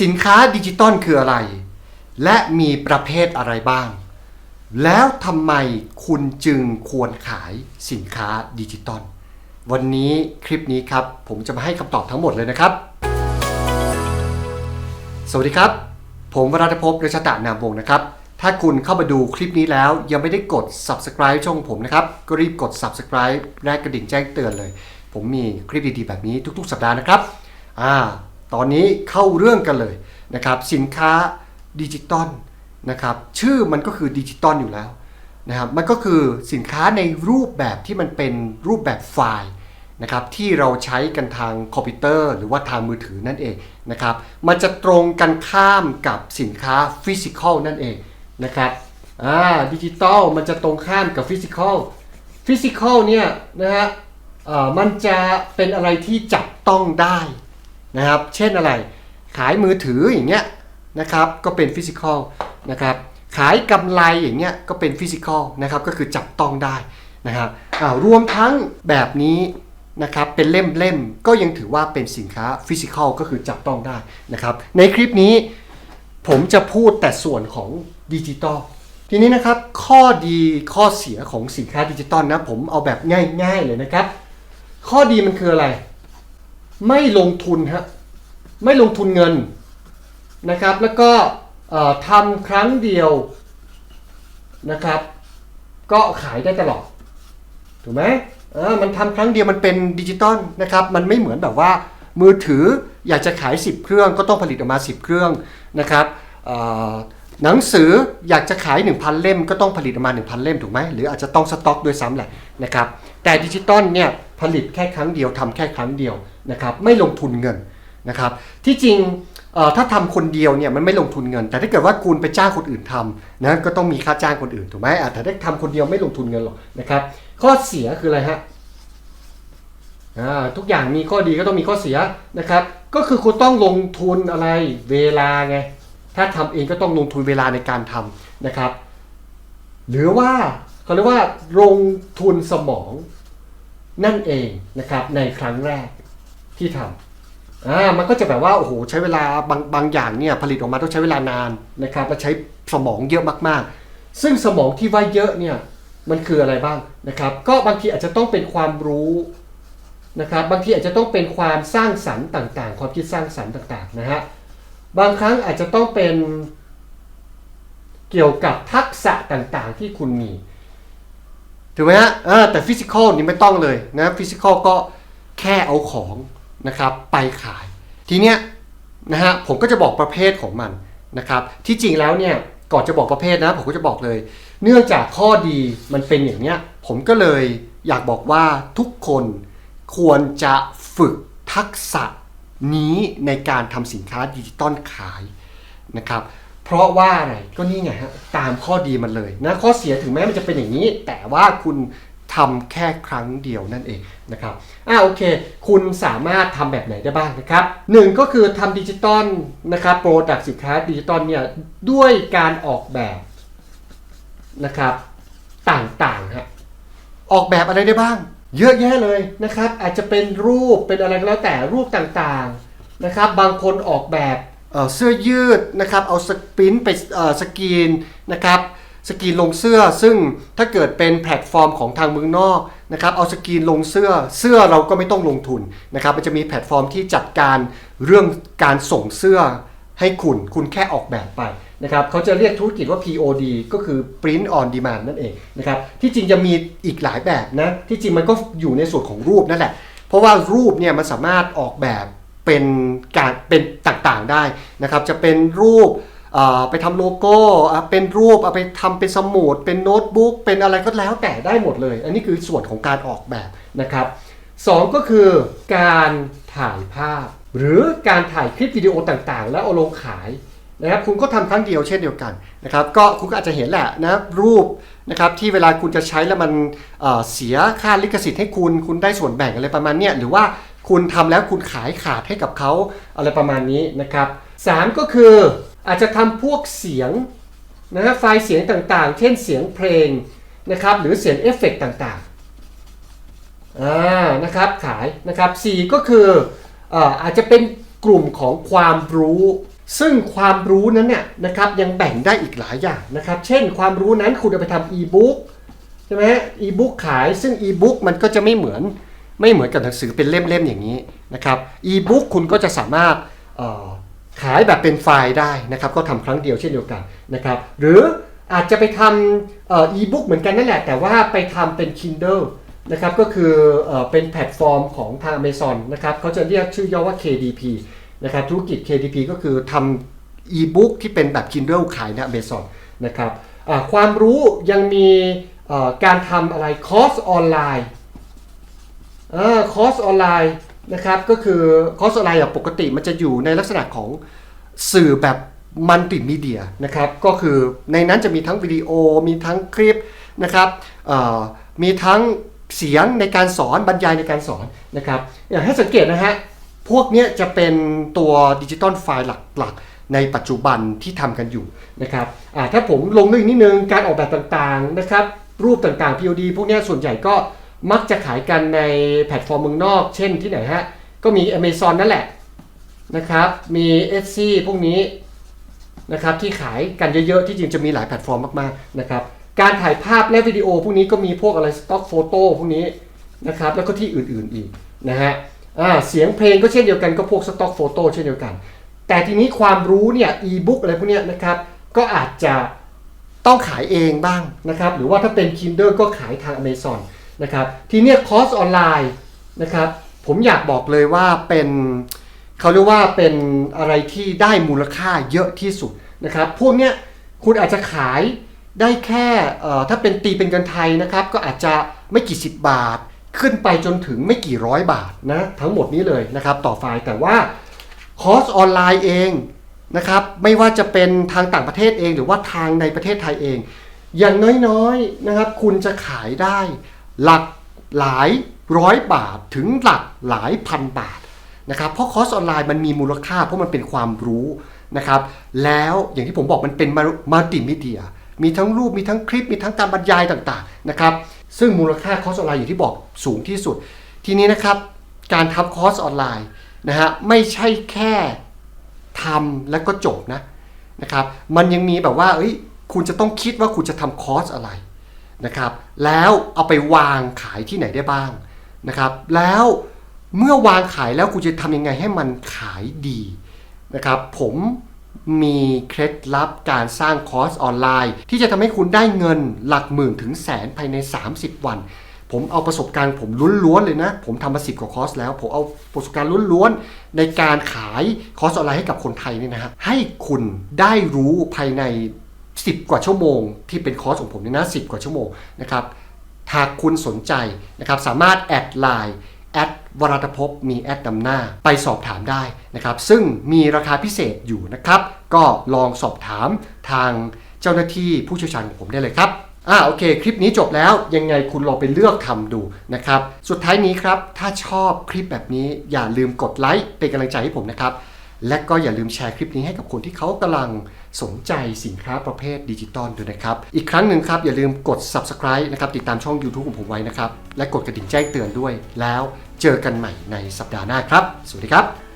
สินค้าดิจิตอลคืออะไร และมีประเภทอะไรบ้าง แล้วทำไมคุณจึงควรขายสินค้าดิจิตอลวันนี้คลิปนี้ครับ ผมจะมาให้คำตอบทั้งหมดเลยนะครับ สวัสดีครับ ผมวรัตภพเรชตะนามวงศ์นะครับ ถ้าคุณเข้ามาดูคลิปนี้แล้วยังไม่ได้กด subscribe ช่องผมนะครับ ก็รีบกด subscribe แรกกระดิ่งแจ้งเตือนเลย ผมมีคลิปดีๆแบบนี้ทุก ๆ สัปดาห์นะครับอ่า ตอนนี้เข้าเรื่องกันเลยนะครับสินค้าดิจิตอลนะครับชื่อมันก็คือดิจิตอลอยู่แล้วนะครับมันก็คือสินค้าในรูปแบบที่มันเป็นรูปแบบไฟล์นะครับที่เราใช้กันทางคอมพิวเตอร์ หรือว่าทางมือถือนั่นเองนะครับมันจะตรงกันข้ามกับสินค้าฟิสิกอลนั่นเองนะครับอ่าดิจิตอลมันจะตรงข้ามกับฟิสิกอลฟิสิกอลเนี่ยนะฮะมันจะเป็นอะไรที่จับต้องได้ นะครับ เช่นอะไร ขายมือถืออย่างเงี้ยนะครับ ก็เป็นฟิสิกอลนะครับ ขายกำไรอย่างเงี้ยก็เป็นฟิสิกอลนะครับ ก็คือจับต้องได้นะครับอ่ารวมทั้งแบบนี้นะครับ เป็นเล่มๆ ก็ยังถือว่าเป็นสินค้าฟิสิกอลก็คือจับต้องได้นะครับ ในคลิปนี้ผมจะพูดแต่ส่วนของดิจิตอลทีนี้นะครับ ข้อดีข้อเสียของสินค้าดิจิตอลนะ ผมเอาแบบง่าย ๆ เลยนะครับ ข้อดีมันคืออะไร ไม่ลงทุนฮะไม่ลงทุนเงินนะครับ แล้วก็ทำครั้งเดียวนะครับ ก็ขายได้ตลอด ถูกไหมเออมันทำครั้งเดียวมันเป็นดิจิตอลนะครับ มันไม่เหมือนแบบว่ามือถืออยากจะขาย 10 เครื่องก็ต้องผลิตออกมา 10 เครื่องนะครับหนังสืออยากจะขาย 1,000 เล่มก็ต้องผลิตออกมา 1,000 เล่มถูกไหมหรืออาจจะต้องสต็อกด้วยซ้ำแหละนะครับ แต่ดิจิตอลเนี่ย ผลิตแค่ครั้งเดียวทำแค่ครั้งเดียวนะครับไม่ลงทุนเงินนะครับที่จริงถ้าทำคนเดียวเนี่ยมันไม่ลงทุนเงิน แต่ถ้าเกิดว่าคุณไปจ้างคนอื่นทำนะก็ต้องมีค่าจ้างคนอื่นถูกไหมอะแต่ถ้าทำคนเดียวไม่ลงทุนเงินหรอกนะครับข้อเสียคืออะไรฮะทุกอย่างมีข้อดีก็ต้องมีข้อเสียนะครับก็คือคุณต้องลงทุนอะไรเวลาไงถ้าทำเองก็ต้องลงทุนเวลาในการทำนะครับ หรือว่าเขาเรียกว่าลงทุนสมอง นั่นเองนะครับในครั้งแรกที่ทำอ่ามันก็จะแบบว่าโอ้โหใช้เวลาบางบางอย่างเนี่ยผลิตออกมาต้องใช้เวลานานนะครับและใช้สมองเยอะมากๆ ซึ่งสมองที่ว่าเยอะเนี่ยมันคืออะไรบ้างนะครับ ก็บางทีอาจจะต้องเป็นความรู้นะครับบางทีอาจจะต้องเป็นความสร้างสรรค์ต่างๆ ความคิดสร้างสรรค์ต่างๆนะฮะบางครั้งอาจจะต้องเป็นเกี่ยวกับทักษะต่างๆที่คุณมี ถูกไหมฮะแต่ฟิสิกอลนี่ไม่ต้องเลยนะฟิสิกอลก็แค่เอาของนะครับไปขาย ทีเนี้ยนะฮะผมก็จะบอกประเภทของมันนะครับที่จริงแล้วเนี่ยก่อนจะบอกประเภทนะผมก็จะบอกเลย เนื่องจากข้อดีมันเป็นอย่างเนี้ยผมก็เลยอยากบอกว่าทุกคนควรจะฝึกทักษะนี้ในการทำสินค้าดิจิตอลขายนะครับ เพราะว่าอะไรก็นี่ไงฮะตามข้อดีมันเลยนะข้อเสียถึงแม้มันจะเป็นอย่างนี้ แต่ว่าคุณทำแค่ครั้งเดียวนั่นเองนะครับอ่าโอเค คุณสามารถทำแบบไหนได้บ้างนะครับหนึ่งก็คือทำดิจิตอลนะครับโปรดักสินค้าดิจิตอลเนี่ยด้วยการออกแบบนะครับต่างๆฮะออกแบบอะไรได้บ้าง เยอะแยะเลยนะครับ อาจจะเป็นรูปเป็นอะไรก็แล้วแต่รูปต่างๆนะครับ บางคนออกแบบ เออเสื้อยืดนะครับเอาสปรินต์ไปเออสกรีนนะครับสกรีนลงเสื้อ ซึ่งถ้าเกิดเป็นแพลตฟอร์มของทางเมืองนอกนะครับเอาสกรีนลงเสื้อเสื้อเราก็ไม่ต้องลงทุนนะครับมันจะมีแพลตฟอร์มที่จัดการเรื่องการส่งเสื้อให้คุณคุณแค่ออกแบบไปนะครับเขาจะเรียกธุรกิจว่า POD ก็คือ Print on Demand นั่นเองนะครับที่จริงจะมีอีกหลายแบบนะที่จริงมันก็อยู่ในส่วนของรูปนั่นแหละ เพราะว่ารูปเนี่ยมันสามารถออกแบบ เป็นการเป็นต่างๆได้นะครับ จะเป็นรูปไปทำโลโก้เป็นรูปเอาไปทำเป็นสมุดเป็นโน้ตบุ๊กเป็นอะไรก็แล้วแต่ได้หมดเลย อันนี้คือส่วนของการออกแบบนะครับสองก็คือการถ่ายภาพ หรือการถ่ายคลิปวิดีโอต่างๆ แล้วเอาลงขายนะครับคุณก็ทำครั้งเดียวเช่นเดียวกันนะครับก็คุณก็อาจจะเห็นแหละนะรูปนะครับที่เวลาคุณจะใช้แล้วมันเเสียค่าลิขสิทธิ์ให้คุณคุณได้ส่วนแบ่งอะไรประมาณเนี้ยหรือว่า คุณทำแล้วคุณขายขาดให้กับเขาอะไรประมาณนี้นะครับสามก็คืออาจจะทำพวกเสียงนะฮะไฟล์เสียงต่างๆ เช่นเสียงเพลงนะครับหรือเสียงเอฟเฟกต์ต่างๆอ่านะครับขายนะครับ4ก็คืออ่ออาจจะเป็นกลุ่มของความรู้ ซึ่งความรู้นั้นเนี่ยนะครับยังแบ่งได้อีกหลายอย่างนะครับ เช่นความรู้นั้นคุณเอาไปทำอีบุ๊กใช่ไหมอีบุ๊กขายซึ่งอีบุ๊กมันก็จะไม่เหมือน ไม่เหมือนกับหนังสือเป็นเล่มๆอย่างนี้นะครับอีบุ๊กคุณก็จะสามารถขายแบบเป็นไฟล์ได้นะครับก็ทำครั้งเดียวเช่นเดียวกันนะครับหรืออาจจะไปทำอีบุ๊กเหมือนกันนั่นแหละ แต่ว่าไปทำเป็น Kindle นะครับก็คือเอเป็นแพลตฟอร์มของทาง Amazon นะครับเขาจะเรียกชื่อย่อว่า KDP นะครับธุรกิจ KDP ก็คือทำ e-book ที่เป็นแบบ Kindle ขายใน Amazon นะครับความรู้ยังมีการทำอะไรคอร์สออนไลน์ คอร์สออนไลน์นะครับก็คือคอร์สออนไลน์อย่างปกติมันจะอยู่ในลักษณะของสื่อแบบมัลติมีเดียนะครับก็คือในนั้นจะมีทั้งวิดีโอ มีทั้งคลิปนะครับมีทั้งเสียงในการสอนบรรยายในการสอนนะครับอย่างให้สังเกตนะฮะพวกนี้จะเป็นตัวดิจิตอลไฟล์หลักๆ ในปัจจุบันที่ทำกันอยู่นะครับถ้าผมลงลึกนิดนึงการออกแบบต่างๆนะครับรูปต่างๆ POD พวกนี้ส่วนใหญ่ก็ มักจะขายกันในแพลตฟอร์มเมืองนอก เช่นที่ไหนฮะ ก็มี Amazon นั่นแหละนะครับ มี Etsy พวกนี้นะครับที่ขายกันเยอะๆ ที่จริงจะมีหลายแพลตฟอร์มมากๆนะครับ การถ่ายภาพและวิดีโอพวกนี้ก็มีพวกอะไรสต็อกโฟโต้พวกนี้นะครับ แล้วก็ที่อื่นๆอีกนะฮะเสียงเพลงก็เช่นเดียวกันก็พวกสต็อกโฟโต้เช่นเดียวกัน แต่ทีนี้ความรู้เนี่ยอีบุ๊กอะไรพวกนี้นะครับ ก็อาจจะต้องขายเองบ้างนะครับ หรือว่าถ้าเป็น Kindle ก็ขายทาง Amazon นะครับทีเนี้ยคอร์สออนไลน์นะครับผมอยากบอกเลยว่าเป็นเขาเรียกว่าเป็นอะไรที่ได้มูลค่าเยอะที่สุดนะครับพวกเนี้ยคุณอาจจะขายได้แค่ถ้าเป็นตีเป็นเงินไทยนะครับ ก็อาจจะไม่กี่สิบบาท ขึ้นไปจนถึงไม่กี่ร้อยบาทนะทั้งหมดนี้เลยนะครับต่อไฟล์แต่ว่าคอร์สออนไลน์เองนะครับไม่ว่าจะเป็นทางต่างประเทศเอง หรือว่าทางในประเทศไทยเอง อย่างน้อยๆนะครับคุณจะขายได้ หลักหลายร้อยบาทถึงหลักหลายพันบาทนะครับเพราะคอร์สออนไลน์มันมีมูลค่าเพราะมันเป็นความรู้นะครับแล้วอย่างที่ผมบอกมันเป็นมัลติมีเดียมีทั้งรูปมีทั้งคลิปมีทั้งการบรรยายต่างๆนะครับซึ่งมูลค่าคอร์สออนไลน์อย่างที่บอกสูงที่สุด ทีนี้นะครับการทำคอร์สออนไลน์นะฮะไม่ใช่แค่ทำแล้วก็จบนะนะครับมันยังมีแบบว่าเอ้ยคุณจะต้องคิดว่าคุณจะทำคอร์สอะไร นะครับแล้วเอาไปวางขายที่ไหนได้บ้างนะครับแล้วเมื่อวางขายแล้วคุณจะทำยังไงให้มันขายดีนะครับผมมีเคล็ดลับการสร้างคอร์สออนไลน์ ที่จะทำให้คุณได้เงินหลักหมื่นถึงแสนภายใน 30 วัน ผมเอาประสบการณ์ผมล้วนๆเลยนะ ผมทำมาสิบกว่าคอร์สแล้ว ผมเอาประสบการณ์ล้วนๆ ในการขายคอร์สออนไลน์ให้กับคนไทยนี่นะฮะให้คุณได้รู้ภายใน 10 กว่าชั่วโมง ที่เป็นคอร์สของผมเนี่ยนะ10กว่าชั่วโมงนะครับหากคุณสนใจนะครับสามารถแอดไลน์แอดวรัตภพมีแอดนำหน้าไปสอบถามได้นะครับ ซึ่งมีราคาพิเศษอยู่นะครับ ก็ลองสอบถามทางเจ้าหน้าที่ผู้เชี่ยวชาญของผมได้เลยครับอ่าโอเค คลิปนี้จบแล้วยังไงคุณลองไปเลือกทำดูนะครับ สุดท้ายนี้ครับ ถ้าชอบคลิปแบบนี้อย่าลืมกดไลค์เป็นกำลังใจให้ผมนะครับ และก็อย่าลืมแชร์คลิปนี้ให้กับคนที่เขากำลัง สนใจสินค้าประเภทดิจิตอลด้วยนะครับ อีกครั้งหนึ่งครับ อย่าลืมกด subscribe นะครับติดตามช่อง YouTube ของผมไว้นะครับ และกดกระดิ่งแจ้งเตือนด้วย แล้วเจอกันใหม่ในสัปดาห์หน้าครับ สวัสดีครับ